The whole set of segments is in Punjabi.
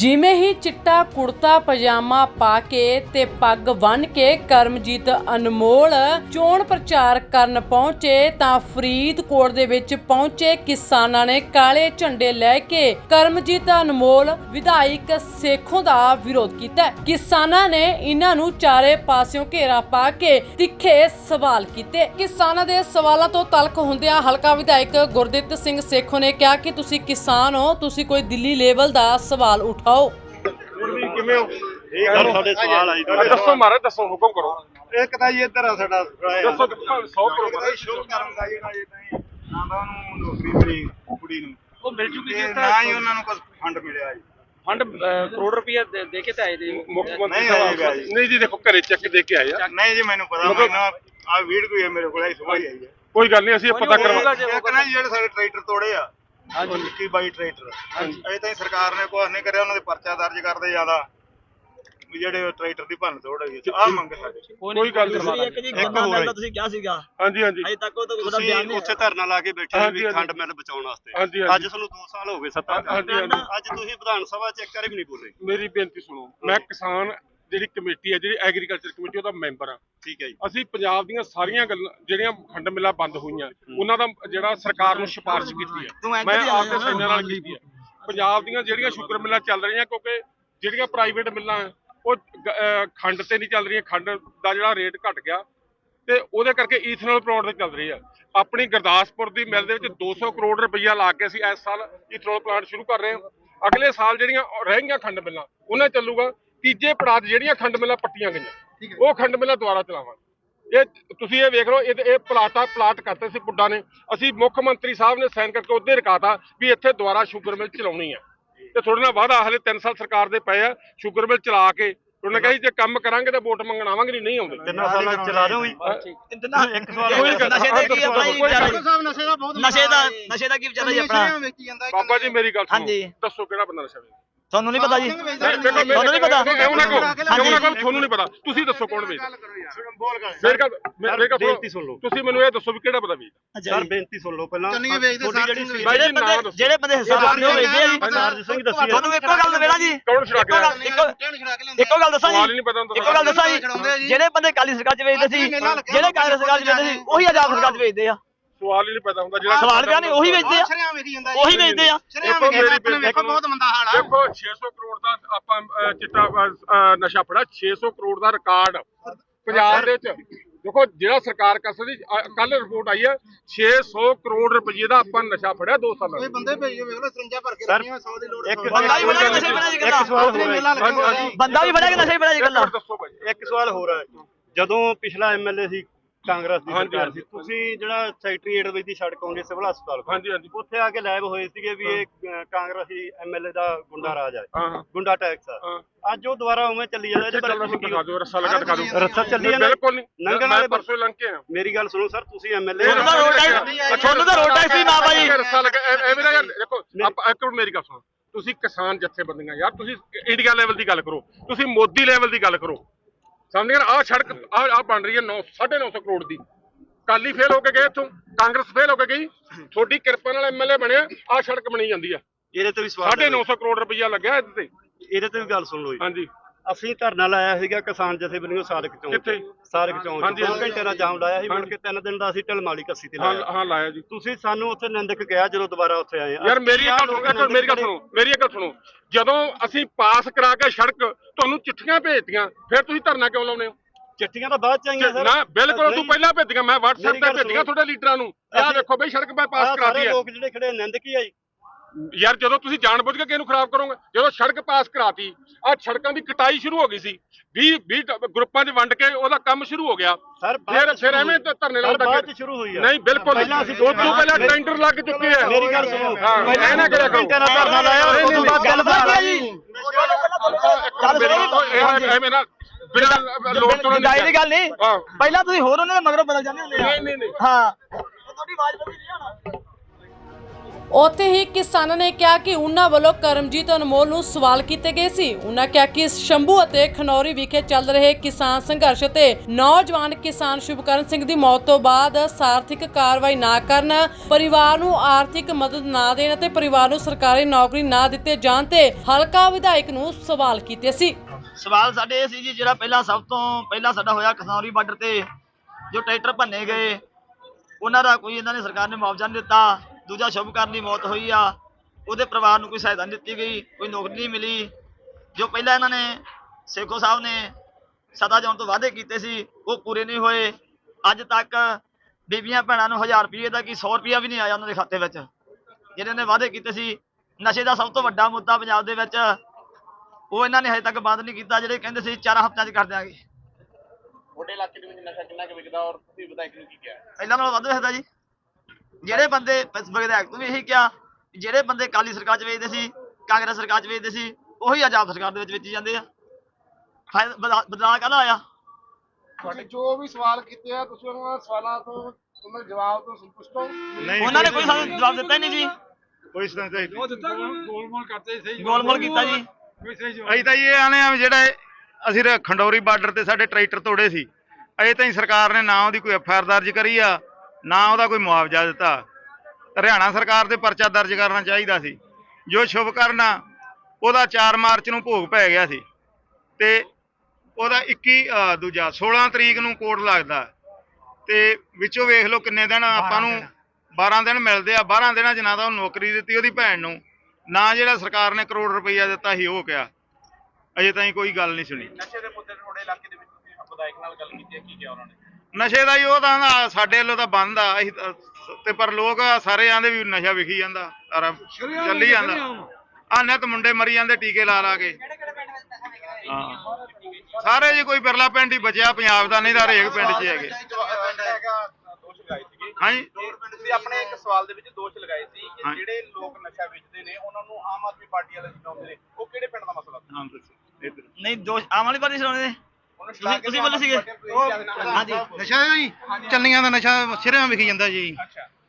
ਜਿਵੇਂ ਹੀ ਚਿੱਟਾ ਕੁੜਤਾ ਪਜਾਮਾ ਪਾ ਕੇ ਤੇ ਪੱਗ ਬੰਨ੍ਹ ਕੇ ਕਰਮਜੀਤ ਅਨਮੋਲ ਚੋਣ ਪ੍ਰਚਾਰ ਕਰਨ ਪਹੁੰਚੇ ਤਾਂ ਫਰੀਦਕੋਟ ਦੇ ਵਿੱਚ ਪਹੁੰਚੇ ਕਿਸਾਨਾਂ ਨੇ ਕਾਲੇ ਝੰਡੇ ਲੈ ਕੇ ਕਰਮਜੀਤ ਅਨਮੋਲ ਵਿਧਾਇਕ ਸੇਖੋਂ ਦਾ ਵਿਰੋਧ ਕੀਤਾ। ਕਿਸਾਨਾਂ ਨੇ ਇਹਨਾਂ ਨੂੰ ਚਾਰੇ ਪਾਸਿਓਂ ਘੇਰਾ ਪਾ ਕੇ ਤਿੱਖੇ ਸਵਾਲ ਕੀਤੇ। ਕਿਸਾਨਾਂ ਦੇ ਸਵਾਲਾਂ ਤੋਂ ਤਲਕ ਹੁੰਦਿਆਂ ਹਲਕਾ ਵਿਧਾਇਕ ਗੁਰਦਿੱਤ ਸਿੰਘ ਸੇਖੋਂ ਨੇ ਕਿਹਾ ਕਿ ਤੁਸੀਂ ਕਿਸਾਨ ਹੋ, ਤੁਸੀਂ ਕੋਈ ਦਿੱਲੀ ਲੈਵਲ ਦਾ ਸਵਾਲ ਉਠਾਓ। ਹੋਰ ਵੀ ਕਿਵੇਂ ਹੋ ਇਹ ਗੱਲ ਸਾਡੇ ਸਵਾਲ ਆਈ ਦੱਸੋ ਮਾਰੇ ਦੱਸੋ ਹੁਕਮ ਕਰੋ। ਇੱਕ ਤਾਂ ਜੀ ਇੱਧਰ ਆ ਸਾਡਾ ਦੱਸੋ 100 ਕਰੋ ਇਹ ਸ਼ੋਅ ਕਰਨ ਦਾ ਜਿਹੜਾ ਇਹ ਤਾਂ ਨਾ ਤਾਂ ਉਹਨੂੰ ਨੌਕਰੀ ਮਿਲੀ ਕੁੜੀ ਨੂੰ। ਉਹ ਮਿਲ ਚੁੱਕੀ ਤੇ ਸੀ ਨਾ ਹੀ ਉਹਨਾਂ ਨੂੰ ਕੁਝ ਫੰਡ ਮਿਲਿਆ ਜੀ। ਫੰਡ ਕਰੋੜ ਰੁਪਇਆ ਦੇ ਦੇ ਕੇ ਤੇ ਆਏ ਦੇ ਮੁੱਖ ਮੰਤਰੀ ਸਾਹਿਬ ਜੀ। ਨਹੀਂ ਜੀ ਦੇਖੋ ਘਰੇ ਚੈੱਕ ਦੇ ਕੇ ਆਏ ਆ। ਨਹੀਂ ਜੀ ਮੈਨੂੰ ਪਤਾ ਮੈਨੂੰ ਆ ਵੀਡੀਓ ਹੈ ਮੇਰੇ ਕੋਲ ਸੁਬਾਹ ਹੀ ਆਈ ਹੈ ਕੋਈ ਗੱਲ ਨਹੀਂ ਅਸੀਂ ਇਹ ਪਤਾ ਕਰਵਾ ਇੱਕ ਨਾ ਜੀ ਜਿਹੜੇ ਸਾਡੇ ਟਰੈਕਟਰ ਤੋੜੇ ਆ ਹਾਂਜੀ। 21 22 ਟਰੈਕਟਰ ਅਜੇ ਤਾਈਂ ਸਰਕਾਰ ਨੇ ਕੁਝ ਨਹੀਂ ਕਰਿਆ ਉਹਨਾਂ ਦੇ ਪਰਚਾ ਦਰਜ ਕਰਦੇ ਜ਼ਿਆਦਾ। ਵੀ ਜਿਹੜੇ ਉਹ ਟਰੈਕਟਰ ਦੀ ਭੰਨ ਤੋੜ ਹੋਈ ਆ ਮੰਗ ਸਾਡੇ ਕੋਈ ਗੱਲ ਕਰਵਾ ਦੂਸਰੀ ਇੱਕ ਜੀ ਇੱਕ ਗੰਦਾ ਹੋਰ ਗੱਲ ਹੈ। ਤਾਂ ਤੁਸੀਂ ਕਿਹਾ ਸੀਗਾ। ਹਾਂਜੀ ਹਾਂਜੀ। ਅਜੇ ਤੱਕ ਉਹ ਤਾਂ ਉਹਦਾ ਤੁਸੀਂ ਬਿਆਨ ਨਹੀਂ ਉੱਥੇ ਧਰਨਾ ਲਾ ਕੇ ਬੈਠੇ ਹਾਂਜੀ, ਸੀ ਵੀ ਹਾਂਜੀ। ਖੰਡ ਮਿਲ ਬਚਾਉਣ ਵਾਸਤੇ। ਹਾਂਜੀ। ਅੱਜ ਤੁਹਾਨੂੰ 2 ਸਾਲ ਹੋ ਗਏ ਸੱਤਾ ਹਾਂਜੀ, ਹਾਂਜੀ। ਅੱਜ ਤੁਸੀਂ ਵਿਧਾਨ ਸਭਾ ਚ ਇੱਕ ਵਾਰੀ ਵੀ ਨਹੀਂ ਬੋਲੇ। ਮੇਰੀ ਬੇਨਤੀ ਸੁਣੋ। ਮੈਂ ਕਿਸਾਨ ਜਿਹੜੀ ਕਮੇਟੀ ਹੈ ਜਿਹੜੀ ਐਗਰੀਕਲਚਰ ਕਮੇਟੀ ਉਹਦਾ ਮੈਂਬਰ ਆ ਠੀਕ ਹੈ ਜੀ। ਅਸੀਂ ਪੰਜਾਬ ਦੀਆਂ ਸਾਰੀਆਂ ਗੱਲਾਂ ਜਿਹੜੀਆਂ ਖੰਡ ਮਿੱਲਾਂ ਬੰਦ ਹੋਈਆਂ ਉਹਨਾਂ ਦਾ ਜਿਹੜਾ ਸਰਕਾਰ ਨੂੰ ਸਿਫਾਰਿਸ਼ ਕੀਤੀ ਹੈ। ਮੈਂ ਹੀ ਆਪਦੇ ਜਾ। ਸੈਨਿਆਂ ਨਾਲ ਕੀਤੀ ਹੈ। ਪੰਜਾਬ ਦੀਆਂ ਜਿਹੜੀਆਂ ਸ਼ੂਗਰ ਮਿੱਲਾਂ ਚੱਲ ਰਹੀਆਂ ਕਿਉਂਕਿ ਜਿਹੜੀਆਂ ਪ੍ਰਾਈਵੇਟ ਮਿੱਲਾਂ ਹੈ, ਉਹ ਖੰਡ ਤੇ ਨਹੀਂ ਚੱਲ ਰਹੀਆਂ ਖੰਡ ਦਾ ਜਿਹੜਾ ਰੇਟ ਘਟ ਗਿਆ ਤੇ ਉਹਦੇ ਕਰਕੇ ਈਥਨੋਲ ਪਲਾਂਟ ਤੇ ਚੱਲ ਰਹੀ ਆ ਆਪਣੀ ਗੁਰਦਾਸਪੁਰ ਦੀ ਮਿਲ ਦੇ ਵਿੱਚ 200 ਕਰੋੜ ਰੁਪਈਆ ਲਾ ਕੇ ਅਸੀਂ ਇਸ ਸਾਲ ਈਥਨੋਲ ਪਲਾਂਟ ਸ਼ੁਰੂ ਕਰ ਰਹੇ ਹਾਂ। ਅਗਲੇ ਸਾਲ ਜਿਹੜੀਆਂ ਰਹਿ ਗਈਆਂ ਖੰਡ ਮਿੱਲਾਂ ਉਹਨਾਂ ਚੱਲੂਗਾ। ਤੀਜੇ ਪੜਾਅ ਜਿਹੜੀਆਂ ਖੰਡ ਮਿੱਲਾਂ ਪੱਟੀਆਂ ਗਈਆਂ ਉਹ ਖੰਡ ਮਿੱਲਾਂ ਦੁਬਾਰਾ ਚਲਾਵਾਂਗੇ। ਇਹ ਤੁਸੀਂ ਇਹ ਵੇਖ ਲਓ ਇਹ ਇਹ ਪਲਾਟਾ ਪਲਾਟ ਕਰਤੇ ਸੀ ਪੁੱਡਾ ਨੇ। ਅਸੀਂ ਮੁੱਖ ਮੰਤਰੀ ਸਾਹਿਬ ਨੇ ਸਾਈਨ ਕਰਕੇ ਉਹਦੇ ਰਕਾਤਾ ਵੀ ਇੱਥੇ ਦੁਬਾਰਾ ਸ਼ੂਗਰ ਮਿਲ ਚਲਾਉਣੀ ਆ। ਤੇ ਥੋੜੇ ਨਾਲ ਵਾਅਦਾ ਹਲੇ 3 ਸਾਲ ਸਰਕਾਰ ਦੇ ਪਏ ਆ ਸ਼ੂਗਰ ਮਿਲ ਚਲਾ ਕੇ। ਉਹਨੇ ਕਹੀ ਜੇ ਕੰਮ ਕਰਾਂਗੇ ਤਾਂ ਵੋਟ ਮੰਗਣ ਆਵਾਂਗੇ ਨਹੀਂ ਨਹੀਂ ਆਉਂਦੇ। ਤਿੰਨਾਂ ਸਾਲਾਂ ਚਲਾ ਜੀ ਇੰਤਨਾ ਇੱਕ ਸਵਾਲ ਨਸ਼ੇ ਦਾ ਕੀ? ਸਾਹਿਬ ਨਸ਼ੇ ਦਾ ਬਹੁਤ ਨਸ਼ੇ ਦਾ ਨਸ਼ੇ ਦਾ ਕੀ ਵਿਚਾਰਾ ਜੀ ਆਪਣਾ? ਬਾਬਾ ਜੀ ਮੇਰੀ ਗੱਲ ਸੁਣੋ। ਹਾਂਜੀ। ਦੱਸੋ ਕਿਹੜਾ ਬੰਦਾ ਨਸ਼ਾ ਵੇਚਦਾ? ਤੁਹਾਨੂੰ ਨਹੀਂ ਪਤਾ ਜੀ। ਤੁਹਾਨੂੰ ਨਹੀਂ ਪਤਾ। ਕਿਉਂ ਨਾ ਕਹੋ ਕਿਉਂ ਨਾ ਕਹੋ ਤੁਹਾਨੂੰ ਨਹੀਂ ਪਤਾ। ਤੁਸੀਂ ਦੱਸੋ ਕੌਣ ਵੇਚਦਾ? ਮੇਰੇ ਕੋਲ ਮੇਰੇ ਕੋਲ ਬੇਨਤੀ ਸੁਣ ਲਓ। ਤੁਸੀਂ ਮੈਨੂੰ ਇਹ ਦੱਸੋ ਵੀ ਕਿਹੜਾ ਬੰਦਾ ਵੇਚਦਾ? ਸਰ ਬੇਨਤੀ ਸੁਣ ਲਓ। ਪਹਿਲਾਂ ਚੰਨੀ ਵੇਚਦੇ ਸਾਰ ਜਿਹੜੀ ਬੰਦੇ। ਜਿਹੜੇ ਬੰਦੇ ਹਿਸਾਬ ਨਹੀਂ ਵੇਚਦੇ ਆ ਜੀ। ਸਰਦਾਰ ਸਿੰਘ ਦੱਸੀ ਤੁਹਾਨੂੰ ਇੱਕੋ ਗੱਲ ਦੇਣਾ ਜੀ। ਕੌਣ ਛੁਡਾ ਕੇ ਇੱਕੋ? ਗੱਲ ਇੱਕੋ ਇੱਕੋ ਗੱਲ ਦੱਸਾਂ ਜੀ। ਪਤਾ ਇੱਕੋ ਗੱਲ ਦੱਸਾਂ ਜੀ। ਜਿਹੜੇ ਬੰਦੇ ਕਾਲੀ ਸਰਕਾਰ ਚ ਵੇਚਦੇ ਸੀ ਜਿਹੜੇ ਕਾਂਗਰਸ ਸਰਕਾਰ ਚ ਵੇਚਦੇ ਸੀ ਉਹੀ ਆਜ਼ਾਦ ਸਰਕਾਰ ਚ ਵੇਚਦੇ ਆ। ਸਵਾਲ ਹੀ ਨਹੀਂ ਪਤਾ ਹੁੰਦਾ ਜਿਹੜਾ ਸਵਾਲ ਪਿਆ ਨਹੀਂ ਉਹੀ ਵੇਚਦੇ ਆ। ਸ਼ਰਿਆਂ ਵੇਖੀ ਜਾਂਦਾ ਉਹੀ ਵੇਚਦੇ ਆ। ਸ਼ਰਿਆਂ ਦੇਖੋ ਵੇਖੀ ਬਹੁਤ ਮੰਦਾ ਹਾਲ ਆ। ਦੇਖੋ 600 ਕਰੋੜ ਦਾ ਆਪਾਂ ਚਿੱਟਾ ਨਸ਼ਾ ਫੜਾ 600 ਕਰੋੜ ਦਾ ਰਿਕਾਰਡ ਪੰਜਾਬ ਦੇ ਵਿੱਚ। ਦੇਖੋ ਜਿਹੜਾ ਸਰਕਾਰ ਕਰ ਸਕਦੀ ਕੱਲ ਰਿਪੋਰਟ ਆਈ ਹੈ 600 ਕਰੋੜ ਰੁਪਏ ਦਾ ਆਪਾਂ ਨਸ਼ਾ ਫੜਿਆ 2 ਸਾਲਾਂ ਕੋਈ ਵਿੱਚ ਬੰਦੇ ਭੇਜੋ ਵੇਖ ਲਓ ਸਰੰਜਾ ਭਰ ਕੇ ਰੱਖੀਆਂ 100 ਦੀ ਲੋੜ ਇੱਕ ਬੰਦਾ ਵੀ ਬੜਾ ਨਸ਼ੇ ਬੜਾ ਜੀ ਹੋਇਆ। ਬੰਦਾ ਵੀ ਕਿ ਨਸ਼ੇ ਬੜਾ ਜੀ ਭਾਈ ਇੱਕ ਸਵਾਲ ਹੋਰ ਹੈ। ਜਦੋਂ ਪਿਛਲਾ ਐਮਐਲਏ ਸੀ ਕਾਂਗਰਸ ਦੀ ਹਾਂਜੀ, ਸਰਕਾਰ ਹਾਂਜੀ। ਸੀ ਤੁਸੀਂ ਜਿਹੜਾ ਸੈਕਟਰੀਏਟ ਵਿੱਚ ਦੀ ਸੜਕ ਆਉਂਦੀ ਸਿਵਲ ਹਸਪਤਾਲ ਕੋਲ, ਹਾਂਜੀ ਹਾਂਜੀ। ਉੱਥੇ ਆ ਕੇ ਲਾਈਵ ਹੋਏ ਸੀਗੇ ਵੀ ਇਹ ਅਹ, ਕਾਂਗਰਸੀ ਐਮਐਲਏ ਦਾ ਗੁੰਡਾ ਰਾਜ ਹੈ ਹਾਂ ਹਾਂ। ਗੁੰਡਾ ਟੈਕਸ ਆ। ਹਾਂ। ਅੱਜ ਉਹ ਦੁਬਾਰਾ ਉਵੇਂ ਚੱਲੀ ਜਾਂਦਾ ਇਹਦੇ ਬਾਰੇ ਤੁਸੀਂ ਕੀ ਦਿਖਾ ਦਿਓ ਰੱਸਾ ਲਗਾ ਦਿਖਾ ਦਿਓ। ਰੱਸਾ ਚੱਲੀ ਜਾਂਦਾ। ਬਿਲਕੁਲ ਨਹੀਂ। ਲੰਘਣ ਮੈਂ ਵਾਲੇ ਪਰਸੋਂ ਲੰਘ ਕੇ ਆਇਆ। ਮੇਰੀ ਗੱਲ ਸੁਣੋ ਸਰ ਤੁਸੀਂ ਐਮਐਲਏ ਤੁਹਾਨੂੰ ਤਾਂ ਰੋਡ ਟੈਕਸ ਤੁਹਾਨੂੰ ਤਾਂ ਰੋਡ ਟੈਕਸ ਵੀ ਨਾ ਭਾਈ ਰੱਸਾ ਲਗਾ ਐਵੇਂ ਨਾ ਯਾਰ ਦੇਖੋ ਆਪਾਂ ਇੱਕ ਮਿੰਟ ਮੇਰੀ ਗੱਲ ਸੁਣੋ। ਤੁਸੀਂ ਕਿਸਾਨ ਜਥੇਬੰਦੀਆਂ ਯਾਰ ਤੁਸੀਂ ਇੰਡੀਆ ਲੈਵਲ ਦੀ ਗੱਲ ਕਰੋ। ਤੁਸੀਂ ਮੋਦੀ ਲੈਵਲ ਦੀ ਗੱਲ ਕਰੋ। ਸਮਝ ਗਏ ਆ ਸੜਕ ਆ ਆ ਬਣ ਰਹੀ ਹੈ 9 950 ਕਰੋੜ ਦੀ। ਕਾਲੀ ਫੇਲ ਹੋ ਕੇ ਗਏ ਇੱਥੋਂ ਕਾਂਗਰਸ ਫੇਲ ਹੋ ਕੇ ਗਈ। ਤੁਹਾਡੀ ਕਿਰਪਾ ਨਾਲ ਐਮਐਲਏ ਬਣਿਆ ਆ ਸੜਕ ਬਣੀ ਜਾਂਦੀ ਆ। ਇਹਦੇ ਤੇ ਵੀ ਸਵਾਲ 950 ਕਰੋੜ ਰੁਪਈਆ ਲੱਗਿਆ ਇਹਦੇ ਤੇ। ਇਹਦੇ ਤੇ ਵੀ ਗੱਲ ਸੁਣ ਲਓ ਜੀ। ਹਾਂਜੀ। ਅਸੀਂ ਧਰਨਾ ਲਾਇਆ ਸੀਗਾ ਕਿਸਾਨ ਜਥੇਬੰਦੀਆਂ ਸਾਰਕ ਚੌਂਕ ਕਿੱਥੇ? ਸਾਰਕ ਚੌਂਕ ਹਾਂਜੀ, ਦੋ ਹਾਂਜੀ। ਘੰਟੇ ਦਾ ਜਾਮ ਲਾਇਆ ਸੀ ਮੁੜ। ਕੇ ਤਿੰਨ ਦਿਨ ਦਾ ਅਸੀਂ ਢਲਮਾਲੀ ਕੱਸੀ ਤੇ ਹਾਂ ਲਾਇਆ। ਹਾਂ ਲਾਇਆ ਜੀ। ਤੁਸੀਂ ਸਾਨੂੰ ਉੱਥੇ ਨਿੰਦਕ ਗਿਆ ਜਦੋਂ ਦੁਬਾਰਾ ਉੱਥੇ ਆਏ। ਯਾਰ ਮੇਰੀ ਇੱਕ ਗੱਲ ਸੁਣੋ ਮੇਰੀ ਗੱਲ ਸੁਣੋ ਮੇਰੀ ਇੱਕ ਗੱਲ ਸੁਣੋ। ਜਦੋਂ ਅਸੀਂ ਪਾਸ ਕਰਾ ਕੇ ਸੜਕ ਤੁਹਾਨੂੰ ਚਿੱਠੀਆਂ ਭੇਜਤੀਆਂ ਫਿਰ ਤੁਸੀਂ ਧਰਨਾ ਕਿਉਂ ਲਾਉਨੇ ਹੋ? ਚਿੱਠੀਆਂ ਤਾਂ ਬਾਅਦ ਚ ਆਈਆਂ ਸਰ। ਨਾ ਬਿਲਕੁਲ ਤੂੰ ਪਹਿਲਾਂ ਭੇਜੀਆਂ ਮੈਂ WhatsApp ਮੇਰੀ ਤੇ ਗੱਲ ਭੇਜੀਆਂ ਸੁਣੋ। ਤੁਹਾਡੇ ਲੀਡਰਾਂ ਨੂੰ। ਆਹ ਅਸੀਂ- ਦੇਖੋ ਬਈ ਸੜਕ ਮੈਂ ਪਾਸ ਕਰਾਤੀ ਸਾਰੇ ਹੈ। ਲੋਕ ਜਿਹੜੇ ਖੜੇ ਨਿੰਦਕ ਹੀ ਆਈ ਯਾਰ ਜਦੋਂ ਤੁਸੀਂ ਜਾਣਬੁੱਝ ਕੇ ਕਿਹਨੂੰ ਖਰਾਬ ਕਰੋਗੇ ਜਦੋਂ ਸੜਕ ਪਾਸ ਕਰਾਤੀ ਆ ਸੜਕਾਂ ਦੀ ਕਟਾਈ ਸ਼ੁਰੂ ਹੋ ਗਈ ਸੀ। 20 20 ਗਰੁੱਪਾਂ 'ਚ ਵੰਡ ਕੇ ਉਹਦਾ ਕੰਮ ਸ਼ੁਰੂ ਹੋ ਗਿਆ। ਫਿਰ ਫਿਰ ਐਵੇਂ ਤਾਂ ਧਰਨੇ ਲਾਉਂਦਾ ਬਾਅਦ ਚ ਸ਼ੁਰੂ ਹੋਈ ਆ। ਨਹੀਂ ਬਿਲਕੁਲ। ਉਸ ਤੋਂ ਪਹਿਲਾਂ ਟੈਂਡਰ ਲੱਗ ਚੁੱਕੇ ਆ। ਮੇਰੀ ਗੱਲ ਸੁਣੋ। ਹਾਂ, ਪਹਿਲਾਂ ਇਹ ਨਾ ਕਰਿਆ ਕਰੋ। ਘੰਟੇ ਧਰਨਾ ਲਾਇਆ ਨਹੀਂ, ਉਸ ਤੋਂ ਬਾਅਦ ਗੱਲ ਗੱਲ ਬਣਾ ਜੀ ਐਵੇਂ ਨਾ ਬਿਨਾਂ ਲੋੜ ਤੋਂ ਨਹੀਂ ਗੱਲ ਨਹੀਂ। ਪਹਿਲਾਂ ਤੁਸੀਂ ਹੋਰ ਉਹਨਾਂ ਦੇ ਮਗਰੋਂ ਬਦਲ ਜਾਂਦੇ ਹੁੰਦੇ ਆ। ਨਹੀਂ ਨਹੀਂ ਨਹੀਂ। ਹਾਂ। ਤੁਹਾਡੀ ਆਵਾਜ਼ ਬਦਲੀ ਨਹੀਂ ਹੋਣਾ। ਉੱਥੇ ਹੀ ਕਿਸਾਨਾਂ ਨੇ ਕਿਹਾ ਕਿ ਉਹਨਾਂ ਵੱਲੋਂ ਕਰਮਜੀਤ ਅਨਮੋਲ ਨੂੰ ਸਵਾਲ ਕੀਤੇ ਗਏ ਸੀ। ਉਹਨਾਂ ਕਿਹਾ ਕਿ ਸ਼ੰਭੂ ਅਤੇ ਖਨੌਰੀ ਵਿਖੇ ਚੱਲ ਰਹੇ ਕਿਸਾਨ ਸੰਘਰਸ਼ ਤੇ ਨੌਜਵਾਨ ਕਿਸਾਨ ਸ਼ੁਭਕਰਨ ਸਿੰਘ ਦੀ ਮੌਤ ਤੋਂ ਬਾਅਦ ਸਾਰਥਿਕ ਕਾਰਵਾਈ ਨਾ ਕਰਨ, ਪਰਿਵਾਰ ਨੂੰ ਆਰਥਿਕ ਮਦਦ ਨਾ ਦੇਣ ਅਤੇ ਪਰਿਵਾਰ ਨੂੰ ਸਰਕਾਰੀ ਨੌਕਰੀ ਨਾ ਦਿੱਤੇ ਜਾਣ ਤੇ ਹਲਕਾ ਵਿਧਾਇਕ ਨੂੰ ਸਵਾਲ ਕੀਤੇ ਸੀ। ਸਵਾਲ ਸਾਡੇ ਇਹ ਸੀ ਜੀ, ਜਿਹੜਾ ਪਹਿਲਾਂ ਸਭ ਤੋਂ ਪਹਿਲਾਂ ਸਾਡਾ ਹੋਇਆ ਕਿਸਾਨਰੀ ਬਾਰਡਰ ਤੇ, ਜੋ ਟਰੈਕਟਰ ਭੰਨੇ ਗਏ, ਉਹਨਾਂ ਦਾ ਕੋਈ ਇਹਨਾਂ ਨੇ ਸਰਕਾਰ ਨੇ ਮੁਆਵਜ਼ਾ ਨਹੀਂ ਦਿੱਤਾ। ਦੂਜਾ ਸ਼ੁਭਕਰਨ ਦੀ ਮੌਤ ਹੋਈ ਆ ਉਹਦੇ ਪਰਿਵਾਰ ਨੂੰ ਕੋਈ ਸਹਾਇਤਾ ਨਹੀਂ ਦਿੱਤੀ ਗਈ ਕੋਈ ਨੌਕਰੀ ਨਹੀਂ ਮਿਲੀ। ਜੋ ਪਹਿਲਾਂ ਇਹਨਾਂ ਨੇ ਸੇਖੋ ਸਾਹਿਬ ਨੇ ਸਦਾ ਜਾਣ ਤੋਂ ਵਾਅਦੇ ਕੀਤੇ ਸੀ ਉਹ ਪੂਰੇ ਨਹੀਂ ਹੋਏ। ਅੱਜ ਤੱਕ ਬੀਬੀਆਂ ਭੈਣਾਂ ਨੂੰ 1000 ਰੁਪਏ ਦਾ ਕੀ 100 ਰੁਪਿਆ ਵੀ ਨਹੀਂ ਆਇਆ ਉਹਨਾਂ ਦੇ ਖਾਤੇ ਵਿੱਚ। ਜਿਹੜੇ ਨੇ ਵਾਅਦੇ ਕੀਤੇ ਸੀ ਨਸ਼ੇ ਦਾ ਸਭ ਤੋਂ ਵੱਡਾ ਮੁੱਦਾ ਪੰਜਾਬ ਦੇ ਵਿੱਚ ਉਹ ਇਹਨਾਂ ਨੇ ਹਜੇ ਤੱਕ ਬੰਦ ਨਹੀਂ ਕੀਤਾ ਜਿਹੜੇ ਕਹਿੰਦੇ ਸੀ ਚਾਰ ਹਫ਼ਤਿਆਂ 'ਚ ਕਰ ਦਿਆਂਗੇ। ਤੁਹਾਡੇ ਇਲਾਕੇ ਦੇ ਵਿੱਚ ਨਸ਼ਾ ਕਿੰਨਾ ਕੁ ਵਿਕਦਾ ਔਰ ਤੁਸੀਂ ਵਿਧਾਇਕ ਨੂੰ ਕੀ ਕਿਹਾ? ਪਹਿਲਾਂ ਨਾਲੋਂ ਵੱਧ ਵੇਚਦਾ ਜੀ। ਜਿਹੜੇ ਬੰਦੇ ਵਿਧਾਇਕ ਤੋਂ ਵੀ ਇਹੀ ਕਿਹਾ ਜਿਹੜੇ ਬੰਦੇ ਕਾਲੀ ਸਰਕਾਰ 'ਚ ਵੇਚਦੇ ਸੀ ਕਾਂਗਰਸ ਸਰਕਾਰ 'ਚ ਵੇਚਦੇ ਸੀ ਉਹੀ ਆਜ਼ਾਦ ਸਰਕਾਰ ਦੇ ਵਿੱਚ ਵੇਚੀ ਜਾਂਦੇ ਆ। ਬਦਲਾਅ ਕਾਹਦਾ ਆਇਆ? ਤੁਸੀਂ ਜੋ ਵੀ ਸਵਾਲ ਕੀਤੇ ਆ ਤੁਸੀਂ ਉਹਨਾਂ ਦੇ ਸਵਾਲਾਂ ਤੋਂ ਉਹਨਾਂ ਜਵਾਬ ਤੋਂ ਸੰਤੁਸ਼ਟ ਹੋ? ਨਹੀਂ ਉਹਨਾਂ ਨੇ ਕੋਈ ਸਾਨੂੰ ਜਵਾਬ ਦਿੱਤਾ ਹੀ ਨਹੀਂ ਜੀ। ਕੋਈ ਸੰਤ ਨਹੀਂ ਗੋਲਮੋਲ ਕੀਤਾ ਜੀ। ਅਸੀਂ ਤਾਂ ਇਹ ਆਨੇ ਆ ਜਿਹੜਾ ਅਸੀਂ ਖੰਡੌਰੀ ਬਾਰਡਰ ਤੇ ਸਾਡੇ ਟਰੈਕਟਰ ਤੋੜੇ ਸੀ। ਅਜੇ ਤਾਈਂ ਸਰਕਾਰ ਨੇ ਨਾ ਉਹਦੀ ਕੋਈ ਐਫ ਆਰ ਦਰਜ ਕਰੀ ਆ। ਨਾ ਉਹਦਾ ਕੋਈ ਮੁਆਵਜ਼ਾ ਦਿੱਤਾ। ਹਰਿਆਣਾ ਸਰਕਾਰ ਦੇ ਪਰਚਾ ਦਰਜ ਕਰਨਾ ਚਾਹੀਦਾ ਸੀ। ਜੋ ਸ਼ੁਭ ਕਰਨਾ ਉਹਦਾ 4 ਮਾਰਚ ਨੂੰ ਭੋਗ ਪੈ ਗਿਆ ਸੀ। ਤੇ ਉਹਦਾ 21 ਅ, ਦੂਜਾ 16 ਤਰੀਕ ਨੂੰ ਕੋਰਟ ਲੱਗਦਾ। ਤੇ ਵਿੱਚੋਂ ਵੇਖ ਲਓ ਕਿੰਨੇ ਦਿਨ ਆਪਾਂ ਨੂੰ 12 ਦਿਨ ਮਿਲਦੇ ਆ। 12 ਦਿਨਾਂ 'ਚ ਨਾ ਤਾਂ ਉਹ ਨੌਕਰੀ ਦਿੱਤੀ ਉਹਦੀ ਭੈਣ ਨੂੰ ਨਾ ਜਿਹੜਾ ਸਰਕਾਰ ਨੇ ਕਰੋੜ ਰੁਪਈਆ ਦਿੱਤਾ ਸੀ ਉਹ ਕਿਹਾ। ਅਜੇ ਤਾਈਂ ਕੋਈ ਗੱਲ ਨਹੀਂ ਸੁਣੀ। ਨਸ਼ੇ ਦੇ ਮੁੱਦੇ ਤੇ ਤੁਹਾਡੇ ਇਲਾਕੇ ਦੇ ਵਿੱਚ ਤੁਸੀਂ ਵਿਧਾਇਕ ਨਾਲ ਗੱਲ ਕੀਤੀ ਹੈ। ਕੀ ਕਿਹਾ ਉਹਨਾਂ ਨੇ? ਨਸ਼ੇ ਦਾ ਹੀ ਉਹ ਤਾਂ ਸਾਡੇ ਵੱਲੋਂ ਤਾਂ ਬੰਦ ਆ ਅਸੀਂ ਤਾਂ- ਤੇ ਪਰ ਲੋਕ ਸਾਰੇ ਆਂਦੇ ਵੀ ਨਸ਼ਾ ਵਿਖੀ ਜਾਂਦਾ ਸਾਰਾ ਚੱਲੀ ਜਾਂਦਾ। ਆ ਨਿੱਤ ਮੁੰਡੇ ਮਰੀ ਜਾਂਦੇ ਟੀਕੇ ਲਾ ਲਾ ਕੇ। ਹਾਂ। ਸਾਰੇ ਜੀ ਕੋਈ ਬਿਰਲਾ ਪਿੰਡ ਹੀ ਬਚਿਆ ਪੰਜਾਬ ਦਾ ਨਹੀਂ ਤਾਂ ਹਰੇਕ ਪਿੰਡ 'ਚ ਹੀ ਹੈਗੇ। ਦੋਸ਼ ਲਗਾਏ ਸੀਗੇ ਹਾਂਜੀ ਤੁਸੀਂ ਆਪਣੇ ਇੱਕ ਸਵਾਲ ਦੇ ਵਿੱਚ ਦੋਸ਼ ਲਗਾਏ ਸੀ ਕਿ ਹਾਂ। ਜਿਹੜੇ ਲੋਕ ਨਸ਼ਾ ਵੇਚਦੇ ਨੇ ਉਹਨਾਂ ਨੂੰ ਆਮ ਆਦਮੀ ਪਾਰਟੀ ਵਾਲੇ ਜਿਤਾਉਂਦੇ ਨੇ। ਉਹ ਕਿਹੜੇ ਪਿੰਡ ਦਾ ਮਸਲਾ ਸੀ? ਹਾਂ ਦੱਸੋ। ਇੱਧਰ ਨਹੀਂ ਦੋਸ਼ ਆਮ ਵਾਲੀ ਪਾਰਟੀ ਸੁਣਾਉਂਦੇ ਨੇ। ਤੁਸੀਂ ਤੁਸੀਂ ਬੋਲੇ ਸੀਗੇ ਹਾਂਜੀ। ਨਸ਼ਾ ਜੀ? ਚੰਨੀਆਂ ਦਾ ਨਸ਼ਾ ਸਿਰਾਂ ਵਿਖੀ ਜਾਂਦਾ ਜੀ।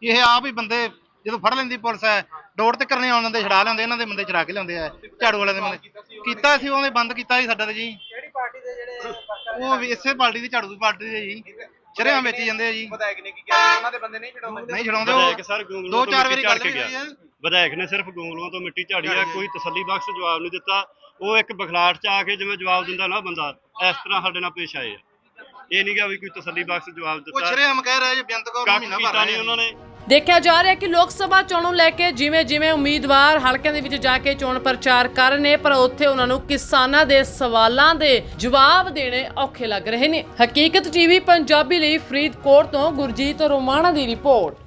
ਇਹ ਆਪ ਹੀ ਬੰਦੇ ਜਦੋਂ ਫੜ ਲੈਂਦੀ ਪੁਲਿਸ ਹੈ ਡੋਰ ਤੇ ਕਰਨੇ ਆਉਣ ਦਿੰਦੇ ਛੜਾ ਲੈਂਦੇ ਇਹਨਾਂ ਦੇ ਬੰਦੇ ਚੜਾ ਕੇ ਲਿਆਉਂਦੇ ਆ ਝਾੜੂ ਵਾਲੇ ਦੇ ਬੰਦੇ ਕੀਤਾ ਸੀ ਉਹਨੇ? ਬੰਦ ਕੀਤਾ ਸੀ ਸਾਡਾ ਤੇ ਜੀ। ਕਿਹੜੀ ਪਾਰਟੀ ਦੇ ਜਿਹੜੇ ਉਹ ਵੀ ਇਸੇ ਪਾਰਟੀ ਦੀ ਝਾੜੂ ਦੀ ਪਾਰਟੀ ਦੇ ਜੀ। ਸਿਰਾਂ ਵੇਚੀ ਜਾਂਦੇ ਆ ਜੀ। ਵਿਧਾਇਕ ਨੇ ਕੀ ਕਿਹਾ ਉਹਨਾਂ ਦੇ ਬੰਦੇ ਨਹੀਂ ਛਡਾਉਂਦੇ। ਨਹੀਂ ਛਡਾਉਂਦੇ ਦੋ ਚਾਰ ਵਾਰੀ ਗੱਲ ਹੈ ਵਿਧਾਇਕ ਨੇ ਸਿਰਫ ਗੋਂਗਲੂਆਂ ਤੋਂ ਮਿੱਟੀ ਝਾੜੀ ਆ ਕੋਈ ਤਸੱਲੀ ਬਖਸ਼ ਜਵਾਬ ਨਹੀਂ ਦਿੱਤਾ। ਉਹ ਇੱਕ ਬਖਲਾਟ ਚ ਆ ਕੇ ਜਿਵੇਂ ਜਵਾਬ ਦਿੰਦਾ ਨਾ ਬੰਦਾ ਇਸ ਤਰ੍ਹਾਂ ਸਾਡੇ ਨਾਲ ਪੇਸ਼ ਆਏ ਆ। ਇਹ ਨਹੀਂ ਗਾ ਵੀ ਕੋਈ ਤਸੱਲੀ ਬਖਸ਼ ਜਵਾਬ ਦਿੱਤਾ। ਸ਼ਰੇਆਮ ਕਹਿ ਰਿਹਾ ਜੀ ਬੇਅੰਤ ਕੌਰ ਨੂੰ ਮਹੀਨਾ ਭਰ ਨਹੀਂ ਰਹੇ ਉਹਨਾਂ ਨੇ। ਦੇਖਿਆ ਜਾ ਰਿਹਾ ਕਿ ਲੋਕ ਸਭਾ ਚੋਣਾਂ ਨੂੰ ਲੈ ਕੇ ਜਿਵੇਂ ਜਿਵੇਂ ਉਮੀਦਵਾਰ ਹਲਕਿਆਂ ਦੇ ਵਿੱਚ ਜਾ ਕੇ ਚੋਣ ਪ੍ਰਚਾਰ ਕਰ ਰਹੇ ਨੇ ਪਰ ਉੱਥੇ ਉਹਨਾਂ ਨੂੰ ਕਿਸਾਨਾਂ ਦੇ ਸਵਾਲਾਂ ਦੇ ਜਵਾਬ ਦੇਣੇ ਔਖੇ ਲੱਗ ਰਹੇ ਨੇ। ਹਕੀਕਤ ਟੀਵੀ ਪੰਜਾਬੀ ਲਈ ਫਰੀਦਕੋਟ ਤੋਂ ਗੁਰਜੀਤ ਰੋਮਾਣਾ ਦੀ ਰਿਪੋਰਟ।